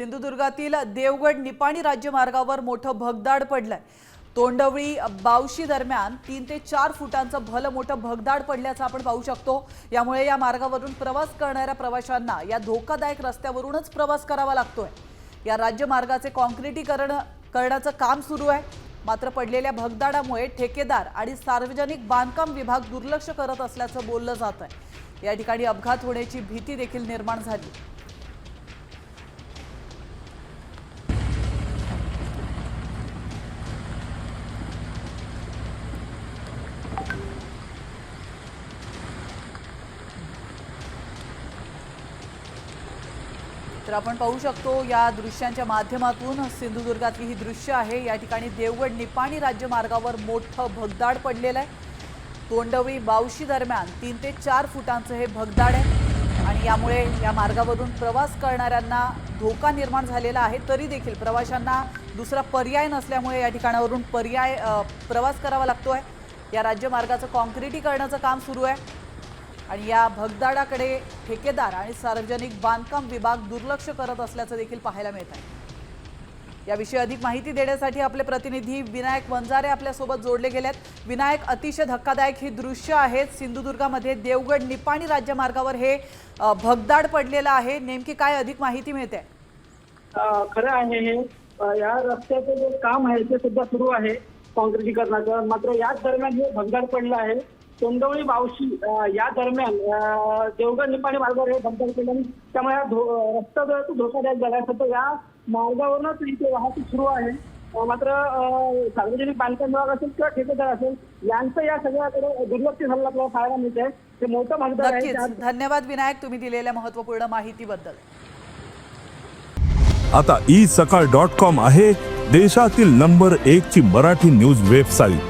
सिंधुदुर्गातील देवगड निपाणी राज्यमार्गावर मोठं भगदाड पडलंय. तोंडवळी बावशी दरम्यान तीन ते चार फुटांचं भलं मोठं भगदाड पडल्याचं आपण पाहू शकतो. यामुळे या मार्गावरून प्रवास करणाऱ्या प्रवाशांना या धोकादायक रस्त्यावरूनच प्रवास करावा लागतोय. या राज्यमार्गाचे कॉन्क्रिटीकरण करण्याचं काम सुरू आहे. मात्र पडलेल्या भगदाडामुळे ठेकेदार आणि सार्वजनिक बांधकाम विभाग दुर्लक्ष करत असल्याचं बोललं जात आहे या ठिकाणी अपघात होण्याची भीती देखील निर्माण झाली. तर आपण पाहू शकतो या दृश्यांच्या माध्यमातून सिंधुदुर्गातली ही दृश्य आहे. या ठिकाणी देवगड निपाणी राज्यमार्गावर मोठं भगदाड पडलेलं आहे. तोंडवळी बावशी दरम्यान तीन ते चार फुटांचं हे भगदाड आहे. आणि यामुळे या मार्गावरून प्रवास करणाऱ्यांना धोका निर्माण झालेला आहे. तरी देखील प्रवाशांना दुसरा पर्याय नसल्यामुळे या ठिकाणावरून पर्याय प्रवास करावा लागतो आहे या राज्यमार्गाचं कॉन्क्रिटीकरणाचं काम सुरू आहे. आणि या भगदाडाकडे ठेकेदार आणि सार्वजनिक बांधकाम विभाग दुर्लक्ष करत असल्याचं देखील पाहायला मिळत आहे. याविषयी अधिक माहिती देण्यासाठी आपले प्रतिनिधी विनायक वंजारे आपल्यासोबत जोडले गेलेत. विनायक अतिशय धक्कादायक ही दृश्य आहेत सिंधुदुर्गामध्ये देवगड निपाणी राज्यमार्गावर हे भगदाड पडलेलं आहे. नेमकी काय अधिक माहिती मिळते? खरं आहे हे. या रस्त्याचं जे काम आहे ते सुद्धा सुरू आहे काँक्रिटीकरणाचं मात्र याच दरम्यान हे भगदाड पडलं आहे. तोंडवळी बावशी या दरम्यान देवगड निपाणी मार्गावर हे पडलं आणि त्यामुळे हा रस्ता जो आहे तो धोकादायक झाला आहे सध्या या मार्गावरूनच इथे वाहतूक सुरू आहे. मात्र सार्वजनिक बांधकाम विभाग असेल किंवा ठेकेदार असेल यांचं या सगळ्याकडे दुर्लक्ष झालं आपल्याला पाहायला मिळतंय. ते मोठं भगदाड आहे. धन्यवाद विनायक तुम्ही दिलेल्या महत्त्वपूर्ण माहितीबद्दल. आता ई सकाळ डॉट कॉम आहे देशातील नंबर एक ची मराठी न्यूज वेबसाईट